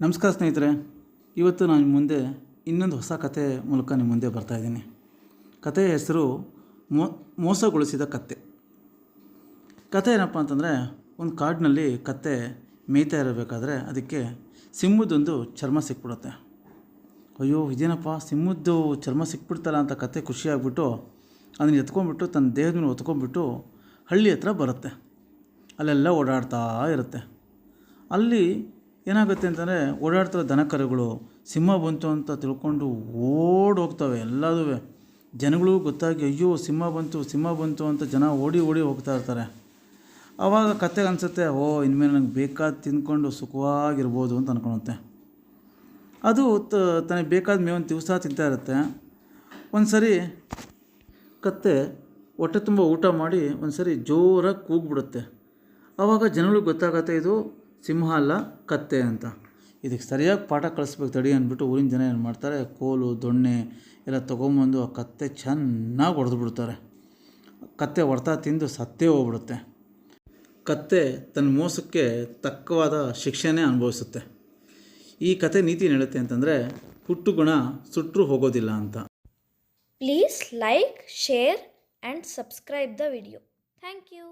ನಮಸ್ಕಾರ ಸ್ನೇಹಿತರೆ, ಇವತ್ತು ನಾನು ಮುಂದೆ ಇನ್ನೊಂದು ಹೊಸ ಕತೆ ಮೂಲಕ ನಿಮ್ಮ ಮುಂದೆ ಬರ್ತಾಯಿದ್ದೀನಿ ಕಥೆಯ ಹೆಸರು ಮೋ, ಮೋಸಗೊಳಿಸಿದ ಕತ್ತೆ. ಕತೆ ಏನಪ್ಪ ಅಂತಂದರೆ, ಒಂದು ಕಾಡಿನಲ್ಲಿ ಕತ್ತೆ ಮೇಯ್ತಾ ಇರಬೇಕಾದ್ರೆ ಅದಕ್ಕೆ ಸಿಂಹದೊಂದು ಚರ್ಮ ಸಿಕ್ಬಿಡುತ್ತೆ. ಅಯ್ಯೋ, ಇದೇನಪ್ಪ, ಸಿಂಹದ್ದು ಚರ್ಮ ಸಿಕ್ಬಿಡ್ತಲ್ಲ ಅಂತ ಕತೆ ಖುಷಿಯಾಗ್ಬಿಟ್ಟು ಅದನ್ನ ಎತ್ಕೊಂಡ್ಬಿಟ್ಟು, ತನ್ನ ದೇಹದ ಮೇಲೆ ಹೊತ್ಕೊಂಡ್ಬಿಟ್ಟು ಹಳ್ಳಿ ಹತ್ರ ಬರುತ್ತೆ. ಅಲ್ಲೆಲ್ಲ ಓಡಾಡ್ತಾ ಇರುತ್ತೆ. ಅಲ್ಲಿ ಏನಾಗುತ್ತೆ ಅಂತಂದರೆ ಓಡಾಡ್ತಿರೋ ದನಕರುಗಳು ಸಿಂಹ ಬಂತು ಅಂತ ತಿಳ್ಕೊಂಡು ಓಡಿ ಹೋಗ್ತವೆ ಎಲ್ಲದೂ. ಜನಗಳು ಗೊತ್ತಾಗಿ ಅಯ್ಯೋ ಸಿಂಹ ಬಂತು ಸಿಂಹ ಬಂತು ಅಂತ ಜನ ಓಡಿ ಓಡಿ ಹೋಗ್ತಾ ಇರ್ತಾರೆ. ಆವಾಗ ಕತೆಗೆ ಅನಿಸುತ್ತೆ, ಓ, ಇನ್ಮೇಲೆ ನನಗೆ ಬೇಕಾದ ತಿಂದ್ಕೊಂಡು ಸುಖವಾಗಿರ್ಬೋದು ಅಂತ ಅನ್ಕೊಳುತ್ತೆ. ಅದು ತನಗೆ ಬೇಕಾದ ಮೇವನ್ನು ದಿವಸ ತಿಂತಾ ಇರುತ್ತೆ. ಒಂದು ಸರಿ ಕತ್ತೆ ಹೊಟ್ಟೆ ತುಂಬ ಊಟ ಮಾಡಿ ಒಂದು ಸರಿ ಜೋರಾಗಿ ಕೂಗ್ಬಿಡುತ್ತೆ. ಆವಾಗ ಜನಗಳಿಗೆ ಗೊತ್ತಾಗತ್ತೆ ಇದು ಸಿಂಹ ಅಲ್ಲ ಕತ್ತೆ ಅಂತ. ಇದಕ್ಕೆ ಸರಿಯಾಗಿ ಪಾಠ ಕಳಿಸ್ಬೇಕು, ತಡಿ ಅಂದ್ಬಿಟ್ಟು ಊರಿನ ಜನ ಏನು ಮಾಡ್ತಾರೆ, ಕೋಲು, ದೊಣ್ಣೆ ಎಲ್ಲ ತೊಗೊಂಬಂದು ಆ ಕತ್ತೆ ಚೆನ್ನಾಗಿ ಹೊಡೆದು ಬಿಡ್ತಾರೆ ಕತ್ತೆ ಹೊಡೆತ ತಿಂದು ಸತ್ತೇ ಹೋಗ್ಬಿಡುತ್ತೆ. ಕತ್ತೆ ತನ್ನ ಮೋಸಕ್ಕೆ ತಕ್ಕವಾದ ಶಿಕ್ಷೆನೇ ಅನುಭವಿಸುತ್ತೆ. ಈ ಕತೆ ನೀತಿ ಹೇಳುತ್ತೆ ಅಂತಂದರೆ ಹುಟ್ಟು ಗುಣ ಸುಟ್ಟರೂ ಹೋಗೋದಿಲ್ಲ ಅಂತ. Please like, share and subscribe the video. Thank you.